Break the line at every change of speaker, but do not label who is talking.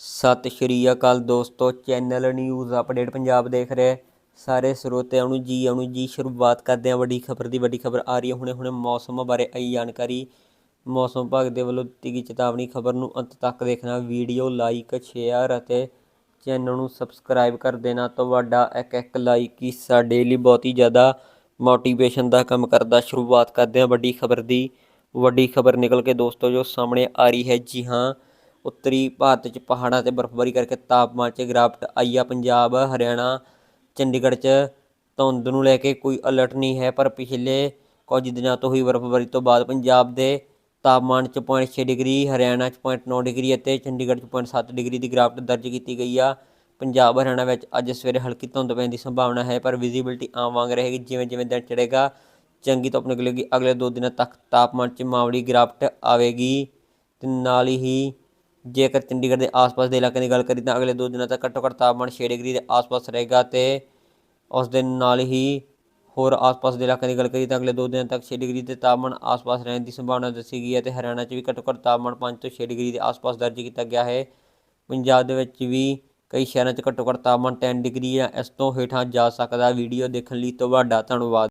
ਸਤਿ ਸ਼੍ਰੀ ਅਕਾਲ ਦੋਸਤੋ, channel news update Punjab ਦੇਖ ਰਹੇ। ਸਾਰੇ ਸਰੋਤਿਆਂ ਨੂੰ ਜੀ ਆਉਣ ਜੀ, ਸ਼ੁਰੂਆਤ ਕਰਦੇ ਹਾਂ ਵੱਡੀ ਖਬਰ ਦੀ। ਵੱਡੀ ਖਬਰ ਆ ਰਹੀ ਹੈ ਹੁਣੇ ਹੁਣੇ ਮੌਸਮ ਬਾਰੇ ਆਈ ਜਾਣਕਾਰੀ। ਮੌਸਮ ਵਿਭਾਗ ਦੇ ਵੱਲੋਂ ਦਿੱਤੀ ਗਈ ਚੇਤਾਵਨੀ ਖਬਰ ਨੂੰ ਅੰਤ ਤੱਕ ਦੇਖਣਾ, ਵੀਡੀਓ ਲਾਈਕ, ਸ਼ੇਅਰ ਅਤੇ ਚੈਨਲ ਨੂੰ ਸਬਸਕ੍ਰਾਈਬ ਕਰ ਦੇਣਾ। ਤੁਹਾਡਾ ਇੱਕ ਇੱਕ ਲਾਈਕ ਹੀ ਸਾਡੇ ਲਈ ਬਹੁਤ ਹੀ ਜ਼ਿਆਦਾ ਮੋਟੀਵੇਸ਼ਨ ਦਾ ਕੰਮ ਕਰਦਾ। ਸ਼ੁਰੂਆਤ ਕਰਦੇ ਹਾਂ ਵੱਡੀ ਖਬਰ ਦੀ। ਵੱਡੀ ਖਬਰ ਨਿਕਲ ਕੇ ਦੋਸਤੋ ਜੋ ਸਾਹਮਣੇ ਆ ਰਹੀ ਹੈ, ਜੀ ਹਾਂ ਉੱਤਰੀ ਭਾਰਤ 'ਚ ਪਹਾੜਾਂ ਤੇ ਬਰਫ਼ਬਾਰੀ ਕਰਕੇ ਤਾਪਮਾਨ 'ਚ ਗਿਰਾਵਟ ਆਈ ਆ। ਪੰਜਾਬ, ਹਰਿਆਣਾ, ਚੰਡੀਗੜ੍ਹ 'ਚ ਧੁੰਦ ਨੂੰ ਲੈ ਕੇ ਕੋਈ ਅਲਰਟ ਨਹੀਂ ਹੈ, ਪਰ ਪਿਛਲੇ ਕੁਝ ਦਿਨਾਂ ਤੋਂ ਹੋਈ ਬਰਫ਼ਬਾਰੀ ਤੋਂ ਬਾਅਦ ਪੰਜਾਬ ਦੇ ਤਾਪਮਾਨ 'ਚ 0.6 ਡਿਗਰੀ, ਹਰਿਆਣਾ 'ਚ 0.9 ਡਿਗਰੀ ਅਤੇ ਚੰਡੀਗੜ੍ਹ 'ਚ 0.7 ਡਿਗਰੀ ਦੀ ਗਿਰਾਵਟ ਦਰਜ ਕੀਤੀ ਗਈ ਆ। ਪੰਜਾਬ, ਹਰਿਆਣਾ ਵਿੱਚ ਅੱਜ ਸਵੇਰੇ ਹਲਕੀ ਧੁੰਦ ਪੈਣ ਦੀ ਸੰਭਾਵਨਾ ਹੈ, ਪਰ ਵਿਜ਼ਿਬਿਲਟੀ ਆਮ ਵਾਂਗ ਰਹੇਗੀ ਜਿਵੇਂ ਜਿਵੇਂ ਦਿਨ ਚੜ੍ਹੇਗਾ, ਚੰਗੀ ਧੁੱਪ ਨਿਕਲੇਗੀ, ਅਗਲੇ ਦੋ ਦਿਨਾਂ ਤੱਕ ਤਾਪਮਾਨ 'ਚ ਮਾਮੂਲੀ ਗਿਰਾਵਟ ਆਵੇਗੀ ਤੇ ਨਾਲ ਹੀ ਜੇਕਰ ਚੰਡੀਗੜ੍ਹ ਦੇ ਆਸ-ਪਾਸ ਦੇ ਇਲਾਕਿਆਂ ਦੀ ਗੱਲ ਕਰੀ ਤਾਂ ਅਗਲੇ ਦੋ ਦਿਨਾਂ ਤੱਕ ਘੱਟੋ ਘੱਟ ਤਾਪਮਾਨ 6 ਡਿਗਰੀ ਦੇ ਆਸ-ਪਾਸ ਰਹੇਗਾ ਤੇ ਉਸ ਦੇ ਨਾਲ ਹੀ ਹੋਰ ਆਸ-ਪਾਸ ਦੇ ਇਲਾਕਿਆਂ ਦੀ ਗੱਲ ਕਰੀ ਤਾਂ ਅਗਲੇ ਦੋ ਦਿਨਾਂ ਤੱਕ 6 ਡਿਗਰੀ ਦੇ ਤਾਪਮਾਨ ਆਸ-ਪਾਸ ਰਹਿਣ ਦੀ ਸੰਭਾਵਨਾ ਦੱਸੀ ਗਈ ਹੈ ਤੇ ਹਰਿਆਣਾ 'ਚ ਵੀ ਘੱਟੋ ਘੱਟ ਤਾਪਮਾਨ 5 ਤੋਂ 6 ਡਿਗਰੀ ਦੇ ਆਸ-ਪਾਸ ਦਰਜ ਕੀਤਾ ਗਿਆ ਹੈ। ਪੰਜਾਬ ਦੇ ਵਿੱਚ ਵੀ ਕਈ ਸ਼ਹਿਰਾਂ 'ਚ ਘੱਟੋ ਘੱਟ ਤਾਪਮਾਨ 10 ਡਿਗਰੀ ਜਾਂ ਇਸ ਤੋਂ ਹੇਠਾਂ ਜਾ ਸਕਦਾ ਵੀਡੀਓ ਦੇਖਣ ਲਈ ਤੁਹਾਡਾ ਧੰਨਵਾਦ।